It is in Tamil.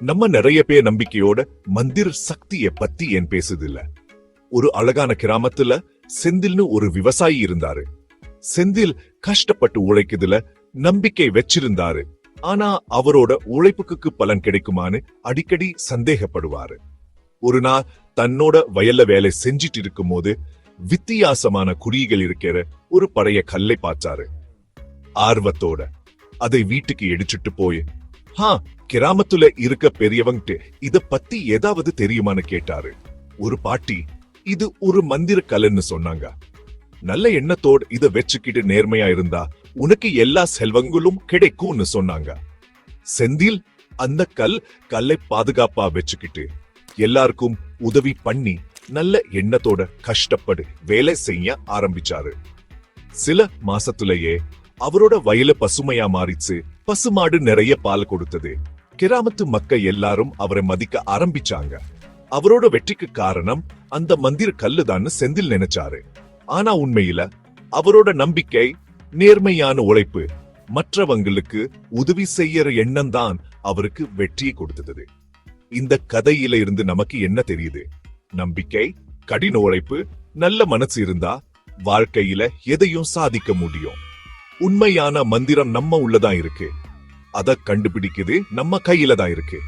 நம்ம நிறைய பேர் நம்பிக்கையோட மந்திர சக்திய பத்தி ஏன் பேசுதில்ல? ஒரு அழகான கிராமத்துல செந்தில்னு ஒரு விவசாயி இருந்தாரு. செந்தில் கஷ்டப்பட்டு உழைக்குதுல நம்பிக்கை வச்சிருந்தாரு. ஆனா அவரோட உழைப்புக்கு பலன் கிடைக்குமான்னு அடிக்கடி சந்தேகப்படுவாரு. ஒரு நாள் தன்னோட வயல்ல வேலை செஞ்சிட்டு இருக்கும்போது வித்தியாசமான குறிகள் இருக்கிற ஒரு பழைய கல்லை பார்த்தாரு. ஆர்வத்தோட அதை வீட்டுக்கு எடுத்துட்டு போய் ஹா கிராமத்துல இருக்க பெரியவங்கிட்ட இத பத்தி ஏதாவது தெரியுமான்னு கேட்டாரு. ஒரு பாட்டி இது ஒரு மந்திர கலைன்னு சொன்னாங்க. நல்ல எண்ணத்தோட இத வச்சுக்கிட்டு நேர்மையா இருந்தா உனக்கு எல்லா செல்வங்களும் கிடைக்கும்னு சொன்னாங்க. செந்தில் அந்த கல் கல்லை பாதுகாப்பா வச்சுக்கிட்டு எல்லாருக்கும் உதவி பண்ணி நல்ல எண்ணத்தோட கஷ்டப்படு வேலை செய்ய ஆரம்பிச்சாரு. சில மாசத்துலயே அவரோட வயல பசுமையா மாறிச்சு. பசுமாடு நிறைய பால் கொடுத்தது. கிராமத்து மக்கள் எல்லாரும் அவரை மதிக்க ஆரம்பிச்சாங்க. அவரோட வெற்றிக்கு காரணம் அந்த மந்திர கல்லுதான்னு செந்தில் நினைச்சாரு. ஆனா உண்மையில அவரோட நம்பிக்கை நேர்மையான உழைப்பு மற்றவங்களுக்கு உதவி செய்யற எண்ணம் தான் அவருக்கு வெற்றியை கொடுத்தது. இந்த கதையில இருந்து நமக்கு என்ன தெரியுது? நம்பிக்கை கடின உழைப்பு நல்ல மனசு இருந்தா வாழ்க்கையில எதையும் சாதிக்க முடியும். உண்மையான மந்திரம் நம்ம உள்ளதான் இருக்கு. அதை கண்டுபிடிக்குது நம்ம கையில தான் இருக்கு.